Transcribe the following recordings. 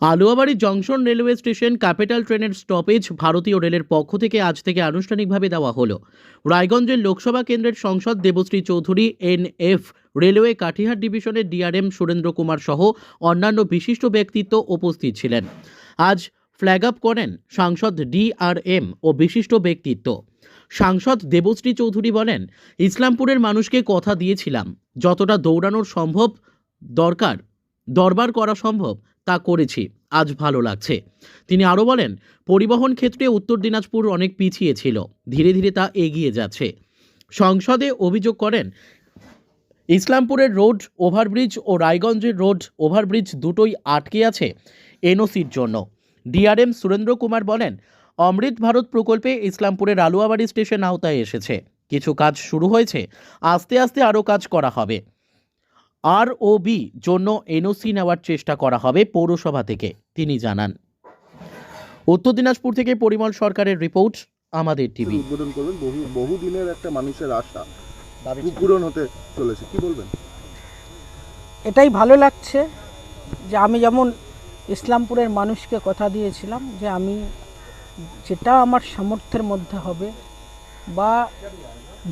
Aluabari junction railway station capital ট্রেনের stoppage ভারতীয় রেলের পক্ষ থেকে আজ থেকে আনুষ্ঠানিকভাবে দেওয়া হলো। রায়গঞ্জের লোকসভা কেন্দ্রের সংসদ দেবশ্রী চৌধুরী এনএফ রেলওয়ে কাঠিহার ডিভিশনের ডিআরএম সুরেন্দ্র কুমার সহ অন্যান্য বিশিষ্ট ব্যক্তিত্ব উপস্থিত ছিলেন। আজ ফ্ল্যাগ আপ করেন সাংসদ ডিআরএম ও বিশিষ্ট ব্যক্তিত্ব। সাংসদ দেবশ্রী চৌধুরী বলেন, ইসলামপুরের মানুষকে কথা দিয়েছিলাম, যতটা দৌড়ানোর সম্ভব দরকার, দরবার করা সম্ভব তা করেছি। আজ ভালো লাগছে। তিনি আরও বলেন, পরিবহন ক্ষেত্রে উত্তর দিনাজপুর অনেক পিছিয়ে ছিল। ধীরে ধীরে তা এগিয়ে যাচ্ছে। সংসদে অভিযোগ করেন, ইসলামপুরের রোড ওভারব্রিজ ও রায়গঞ্জের রোড ওভারব্রিজ দুটোই আটকে আছে এনওসির জন্য। ডিআরএম সুরেন্দ্র কুমার বলেন, অমৃত ভারত প্রকল্পে ইসলামপুরের আলুয়াবাড়ি স্টেশন আওতায় এসেছে। কিছু কাজ শুরু হয়েছে, আস্তে আস্তে আরও কাজ করা হবে। আর ও বি জন্য এনওসি নেওয়ার চেষ্টা করা হবে পৌরসভা থেকে তিনি জানান। উত্তর দিনাজপুর থেকে পরিমল সরকারের রিপোর্ট আমাদের টিভি। উদ্বোধন করবেন বহু বহু দিনের একটা মানুষের আশা পূরণ হতে চলেছে কি বলবেন? এটাই ভালো লাগছে যে আমি যেমন ইসলামপুরের মানুষকে কথা দিয়েছিলাম যে আমি যেটা আমার সামর্থ্যের মধ্যে হবে বা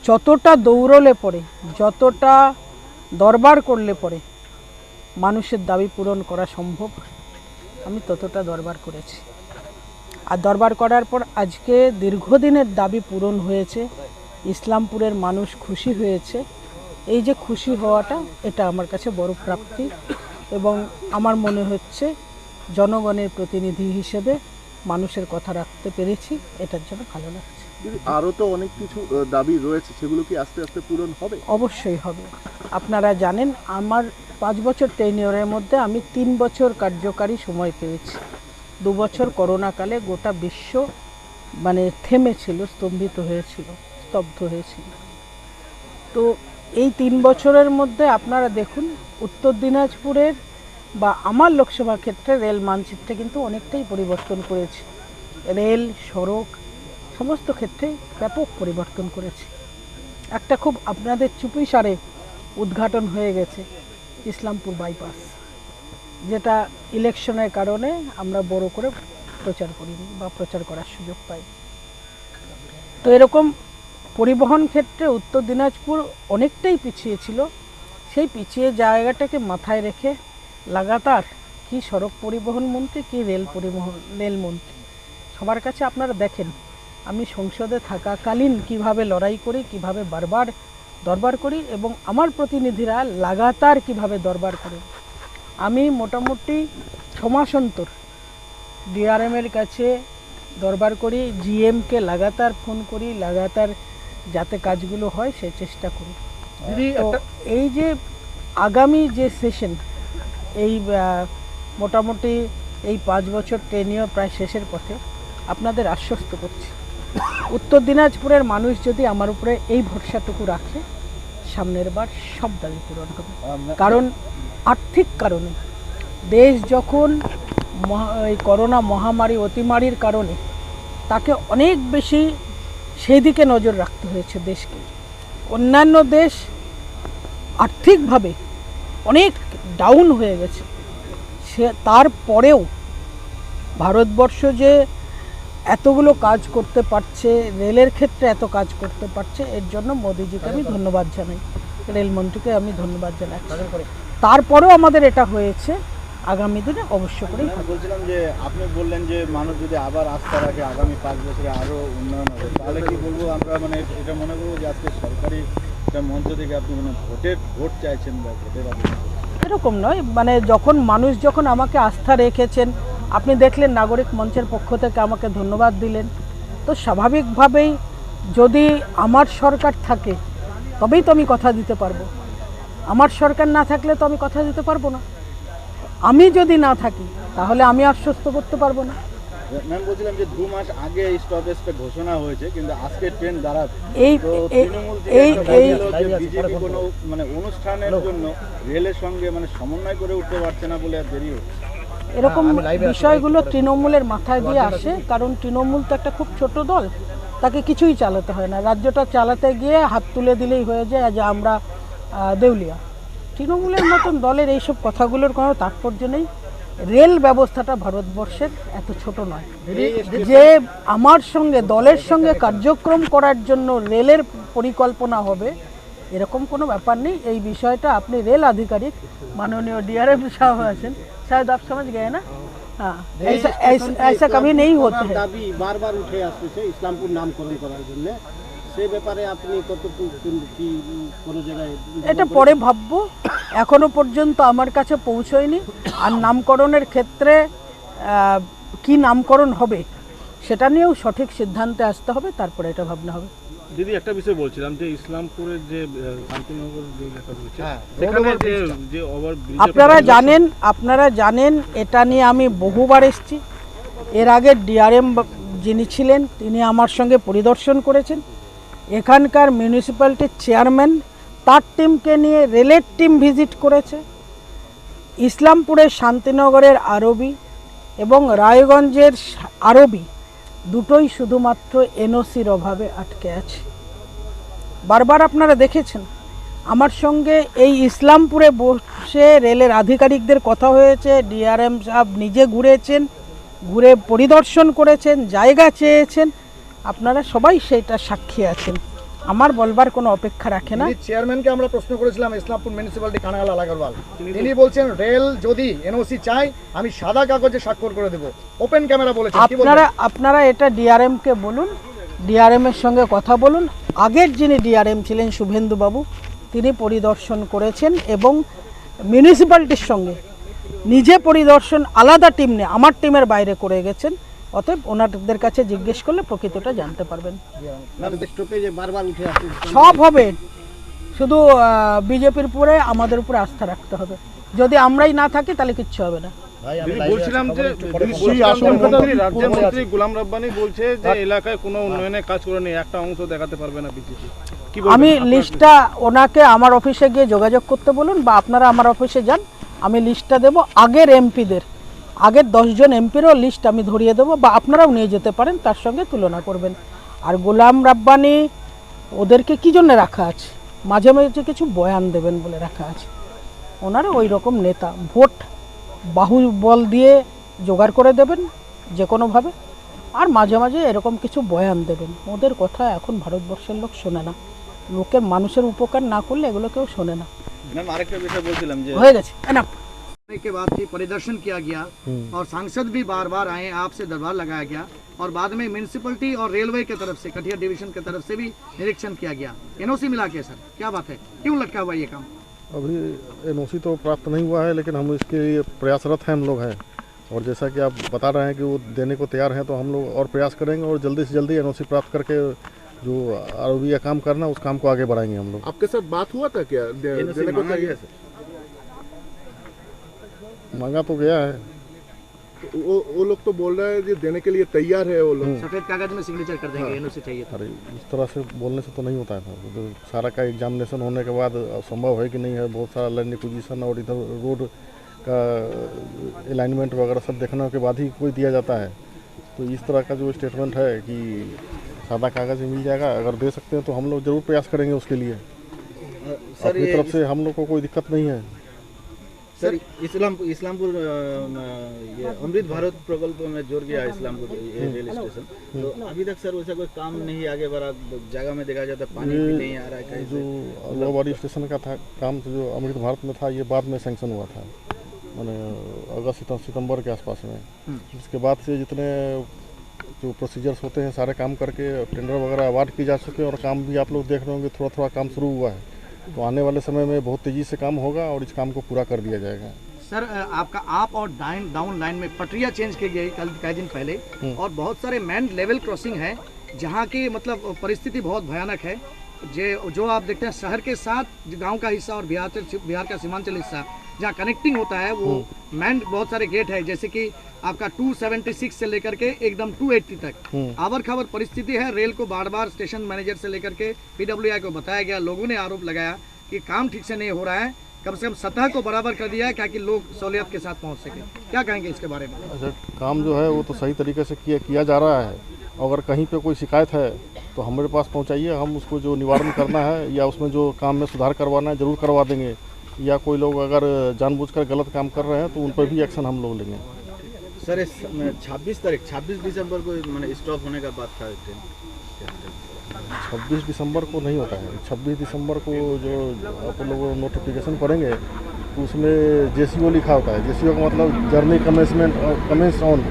যতটা দৌড়লে পড়ে যতটা দরবার করলে পরে মানুষের দাবি পূরণ করা সম্ভব। আমি ততটা দরবার করেছি। আর দরবার করার পর আজকে দীর্ঘদিনের দাবি পূরণ হয়েছে। ইসলামপুরের মানুষ খুশি হয়েছে। এই যে খুশি হওয়াটা এটা আমার কাছে বড় প্রাপ্তি এবং আমার মনে হচ্ছে জনগণের প্রতিনিধি হিসেবে মানুষের কথা রাখতে পেরেছি। এটার জন্য ভালো লাগছে। আরও তো অনেক কিছু দাবি রয়েছে। সেগুলো কি আস্তে আস্তে পূরণ হবে? অবশ্যই হবে। আপনারা জানেন, আমার পাঁচ বছর টেনিয়রের মধ্যে আমি তিন বছর কার্যকারী সময় পেয়েছি। দু বছর করোনাকালে গোটা বিশ্ব মানে থেমেছিল, স্তম্ভিত হয়েছিল, স্তব্ধ হয়েছিল। তো এই তিন বছরের মধ্যে আপনারা দেখুন, উত্তর দিনাজপুরের বা আমার লোকসভা ক্ষেত্রে রেল মানচিত্রে কিন্তু অনেকটাই পরিবর্তন করেছে। রেল, সড়ক, সমস্ত ক্ষেত্রে ব্যাপক পরিবর্তন করেছে। একটা খুব আপনাদের চুপিসারে উদ্ঘাটন হয়ে গেছে ইসলামপুর বাইপাস যেটা ইলেকশনের কারণে আমরা বড় করে প্রচার করিনি বা প্রচার করার সুযোগ পাই তো এরকম পরিবহন ক্ষেত্রে উত্তর দিনাজপুর অনেকটাই পিছিয়ে ছিল। সেই পিছিয়ে জায়গাটাকে মাথায় রেখে লাগাতার কি সড়ক পরিবহন মন্ত্রী, কি রেল পরিবহন রেলমন্ত্রী সবার কাছে আপনারা দেখেন, আমি সংসদে থাকাকালীন কীভাবে লড়াই করি, কীভাবে বারবার দরবার করি এবং আমার প্রতিনিধিরা লাগাতার কীভাবে দরবার করে। আমি মোটামুটি ছ মাস অন্তর ডিআরএমের কাছে দরবার করি জিএমকে লাগাতার ফোন করি লাগাতার যাতে কাজগুলো হয় সে চেষ্টা করি। তো এই যে আগামী যে সেশন এই মোটামুটি এই পাঁচ বছর টেনিও প্রায় শেষের পথে আপনাদের আশ্বস্ত করছি। উত্তর দিনাজপুরের মানুষ যদি আমার উপরে এই ভরসাটুকু রাখে সামনের বার সব দাবি পূরণ হবে। কারণ আর্থিক কারণে দেশ যখন এই করোনা মহামারী অতিমারির কারণে তাকে অনেক বেশি সেই দিকে নজর রাখতে হয়েছে দেশকে। অন্যান্য দেশ আর্থিকভাবে অনেক ডাউন হয়ে গেছে। সে তারপরেও ভারতবর্ষ যে এতগুলো কাজ করতে পারছে রেলের ক্ষেত্রে এত কাজ করতে পারছে এর জন্য মোদিজিকে আমি ধন্যবাদ জানাই। রেলমন্ত্রীকে আমি ধন্যবাদ জানাই তারপরেও আমাদের এটা হয়েছে আগামী দিনে অবশ্য হবে। বলছিলাম যে আপনি বললেন যে মানুষ যদি আবার আস্থা রাখে আগামী পাঁচ বছরে আরও উন্নয়ন হবে তাহলে কি বলব আমরা মানে এটা মনে করব যে আজকে সরকারি একটা মঞ্চ থেকে আপনি মানে ভোটের ভোট চাইছেন বা ভোটের এরকম নয় মানে যখন মানুষ যখন আমাকে আস্থা রেখেছেন আপনি দেখলেন নাগরিক মঞ্চের পক্ষ থেকে আমাকে ধন্যবাদ দিলেন। তো স্বাভাবিকভাবেই যদি আমার সরকার থাকে তবেই তো আমি কথা দিতে পারব। আমার সরকার না থাকলে তো আমি কথা দিতে পারব না। আমি যদি না থাকি তাহলে আমি আশ্বস্ত করতে পারব না। ম্যাম বলছিলাম যে দু মাস আগে স্টপেজটা ঘোষণা হয়েছে কিন্তু আজকে ট্রেন দাঁড়াবে। এই তো এই- তৃণমূল এই এই বিজেপি কোনো মানে অনুষ্ঠানের জন্য রেলের সঙ্গে মানে সমন্বয় করে উঠতে পারছে না বলে আর দেরি হচ্ছে। এরকম বিষয়গুলো তৃণমূলের মাথায় দিয়ে আসে কারণ তৃণমূল তো একটা খুব ছোট দল তাকে কিছুই চালাতে হয় না। রাজ্যটা চালাতে গিয়ে হাত তুলে দিলেই হয়ে যায় যে আমরা দেউলিয়া। তৃণমূলের মতন দলের এইসব কথাগুলোর কোনো তাৎপর্য নেই। রেল ব্যবস্থাটা ভারতবর্ষের এত ছোট নয়। যে আমার সঙ্গে দলের সঙ্গে কার্যক্রম করার জন্য রেলের পরিকল্পনা হবে এরকম কোনো ব্যাপার নেই। এই বিষয়টা আপনি রেল আধিকারিক মাননীয় ডিআরএফ সাহেব আছেন। সাহেব আপ সমাজ গে না? হ্যাঁ। বারবার উঠে ইসলামপুর নামকরণ ব্যাপারে আপনি এটা পরে ভাববো। এখনও পর্যন্ত আমার কাছে আর নামকরণের ক্ষেত্রে কি নামকরণ হবে সেটা নিয়েও সঠিক সিদ্ধান্তে আসতে হবে তারপরে এটা ভাবনা হবে। দিদি একটা বিষয় বলছিলাম যে ইসলামপুরের যে শান্তিনগর যে এলাকা রয়েছে হ্যাঁ, সেখানে যে যে ওভার আপনারা জানেন আপনারা জানেন এটা নিয়ে আমি বহুবার এসেছি। এর আগে ডিআরএম যিনি ছিলেন তিনি আমার সঙ্গে পরিদর্শন করেছেন। এখানকার মিউনিসিপ্যালিটির চেয়ারম্যান তার টিমকে নিয়ে রেলের টিম ভিজিট করেছে। ইসলামপুরের শান্তিনগরের আরবি এবং রায়গঞ্জের আরবি দুটোই শুধুমাত্র এনওসির অভাবে আটকে আছে। বারবার আপনারা দেখেছেন, আমার সঙ্গে এই ইসলামপুরে বসে রেলের আধিকারিকদের কথা হয়েছে, ডিআরএম সাহেব নিজে ঘুরেছেন, ঘুরে পরিদর্শন করেছেন, জায়গা চেয়েছেন, আপনারা সবাই সেটা সাক্ষী আছেন। আমার বলবার কোনো অপেক্ষা রাখে না। চেয়ারম্যানকে আমরা প্রশ্ন করেছিলাম ইসলামপুর মিউনিসিপ্যালিটি কানাগাল আলাগারওয়াল তিনি বলছেন রেল যদি এনওসি চাই আমি সাদা কাগজে স্বাক্ষর করে দেবো। ওপেন ক্যামেরা বলেছেন আপনারা আপনারা এটা ডিআরএম কে বলুন ডিআরএম এর সঙ্গে কথা বলুন। আগের যিনি ডিআরএম ছিলেন শুভেন্দু বাবু তিনি পরিদর্শন করেছেন এবং মিউনিসিপ্যালিটির সঙ্গে নিজে পরিদর্শন আলাদা টিম নিয়ে আমার টিমের বাইরে করে গেছেন। অতএব ওনাদের কাছে জিজ্ঞেস করলে প্রকৃতটা জানতে পারবেন। স্টপেজে বারবার উঠে আসছে সব হবে। শুধু বিজেপির উপরে আমাদের উপরে আস্থা রাখতে হবে। যদি আমরাই না থাকি তাহলে কিচ্ছু হবে না। ভাই আমি বলছিলাম যে রাজ্যের মন্ত্রী গোলাম রাব্বানি বলছে যে এলাকায় কোনো উন্নয়নের কাজ করেনি একটা অংশ দেখাতে পারবে না বিজেপি। আমি লিস্টটা ওনাকে আমার অফিসে গিয়ে যোগাযোগ করতে বলুন বা আপনারা আমার অফিসে যান। আমি লিস্টটা দেবো আগের এমপিদের। আগের দশজন এমপিরও লিস্ট আমি ধরিয়ে দেবো বা আপনারাও নিয়ে যেতে পারেন তার সঙ্গে তুলনা করবেন। আর গোলাম রাব্বানি ওদেরকে কী জন্য রাখা আছে? মাঝে মাঝে কিছু বয়ান দেবেন বলে রাখা আছে। ওনারা ওই রকম নেতা। ভোট বাহুবল দিয়ে জোগাড় করে দেবেন যে কোনোভাবে আর মাঝে মাঝে এরকম কিছু বয়ান দেবেন। ওদের কথা এখন ভারতবর্ষের লোক শোনে না। লোকের মানুষের উপকার না করলে এগুলো কেউ শোনে না। আরেকটা বিষয় বলছিলাম যে হয়ে গেছে। के बाद ही परिदर्शन किया गया और सांसद भी बार बार आए आपसे दरबार लगाया गया और बाद में म्यूनिसिपलिटी और रेलवे की तरफ़ से कटिया डिवीज़न के तरफ़ से भी निरीक्षण किया गया। एनओसी मिला के सर क्या बात है? क्यों लटका हुआ ये काम? अभी एनओसी तो प्राप्त नहीं हुआ है लेकिन हम इसके लिए प्रयासरत हैं हम लोग हैं। और जैसा कि आप बता रहे हैं कि वो देने को तैयार हैं तो हम लोग और प्रयास करेंगे और जल्दी से जल्दी एनओसी प्राप्त करके जो आरोपी का काम करना उस काम को आगे बढ़ाएँगे हम लोग। आपके साथ बात हुआ था क्या? मांगा मांगा तो गया है। वो वो लोग तो बोल रहे हैं कि देने के लिए तैयार है वो लोग। सफ़ेद कागज़ में सिग्नेचर कर देंगे एनओसी चाहिए तो। अरे इस तरह से बोलने से तो नहीं होता है सर तो सारा का एग्जामिनेशन होने के बाद संभव है कि नहीं है? बहुत सारा लर्निंग पोजीशन और इधर रोड का अलाइनमेंट वगैरह सब देखने के बाद ही कोई दिया जाता है। तो इस तरह का जो स्टेटमेंट है कि सादा कागज़ में मिल जाएगा अगर दे सकते हैं तो हम लोग ज़रूर प्रयास करेंगे उसके लिए। सर अपनी तरफ़ से हम लोग को कोई दिक्कत नहीं है। सर इस्लाम इस्लामपुर ये अमृत भारत प्रकल्प में जोड़ गया इस्लामपुर ये रेल स्टेशन। तो अभी तक सर वैसा कोई काम नहीं आगे बढ़ा जगह में देखा जाता है पानी भी नहीं आ रहा है जो से। स्टेशन का था काम तो जो अमृत भारत में था ये बाद में सैंक्शन हुआ था। मैंने अगस्त सितंबर सितंबर के आसपास में। उसके बाद से जितने जो प्रोसीजर्स होते हैं सारे काम करके टेंडर वगैरह अवार्ड की जा चुके हैं और काम भी आप लोग देख रहे होंगे थोड़ा थोड़ा काम शुरू हुआ है। तो आने वाले समय में बहुत तेज़ी से काम होगा और इस काम को पूरा कर दिया जाएगा। सर आपका आप और डाइन डाउन लाइन में पटरिया चेंज की गई कल कई दिन पहले और बहुत सारे मैन लेवल क्रॉसिंग है जहाँ की मतलब परिस्थिति बहुत भयानक है। जे जो आप देखते हैं शहर के साथ गाँव का हिस्सा और बिहार बिहार का सीमांचल हिस्सा जहाँ कनेक्टिंग होता है वो मैन बहुत सारे गेट है जैसे कि आपका 276 से लेकर के एकदम 280 तक। आवर खबर परिस्थिति है रेल को बार बार स्टेशन मैनेजर से लेकर के पीडब्ल्यूआई को बताया गया लोगों ने आरोप लगाया कि काम ठीक से नहीं हो रहा है। कम से कम सतह को बराबर कर दिया है ताकि लोग सहूलियत के साथ पहुँच सके। क्या कहेंगे इसके बारे में? अच्छा काम जो है वो तो सही तरीके से किया किया जा रहा है। अगर कहीं पे कोई शिकायत है तो हमारे पास पहुंचाइए हम उसको जो निवारण करना है या उसमें जो काम में सुधार करवाना है ज़रूर करवा देंगे। या कोई लोग अगर जानबूझकर गलत काम कर रहे हैं तो उन पर भी एक्शन हम लोग लेंगे। सर इस छब्बीस तारीख छब्बीस दिसंबर को मैंने स्टॉप होने का बात था। छब्बीस दिसंबर को नहीं होता है। छब्बीस दिसंबर को जो आप लोग नोटिफिकेशन पढ़ेंगे तो उसमें जेसीओ लिखा होता है। जे का मतलब जर्नी कमेंसमेंट कमेंस ऑन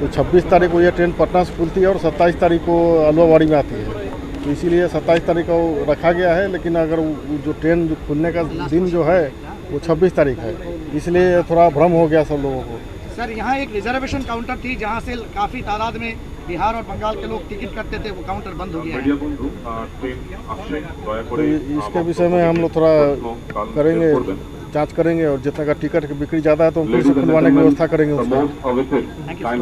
तो 26 तारीख को ये ट्रेन पटना से खुलती है और 27 तारीख को अलवाबाड़ी में आती है। तो इसीलिए 27 तारीख को रखा गया है लेकिन अगर जो ट्रेन जो खुलने का दिन जो है वो 26 तारीख है। इसलिए थोड़ा भ्रम हो गया सब लोगों को। सर यहाँ एक रिजर्वेशन काउंटर थी जहाँ से काफ़ी तादाद में बिहार और बंगाल के लोग टिकट करते थे वो काउंटर बंद हो गया तो इसके विषय में हम लोग थोड़ा करेंगे जाँच करेंगे और जितना का टिकट की बिक्री ज़्यादा है तो उनको फिर से खुलवाने की व्यवस्था करेंगे उसमें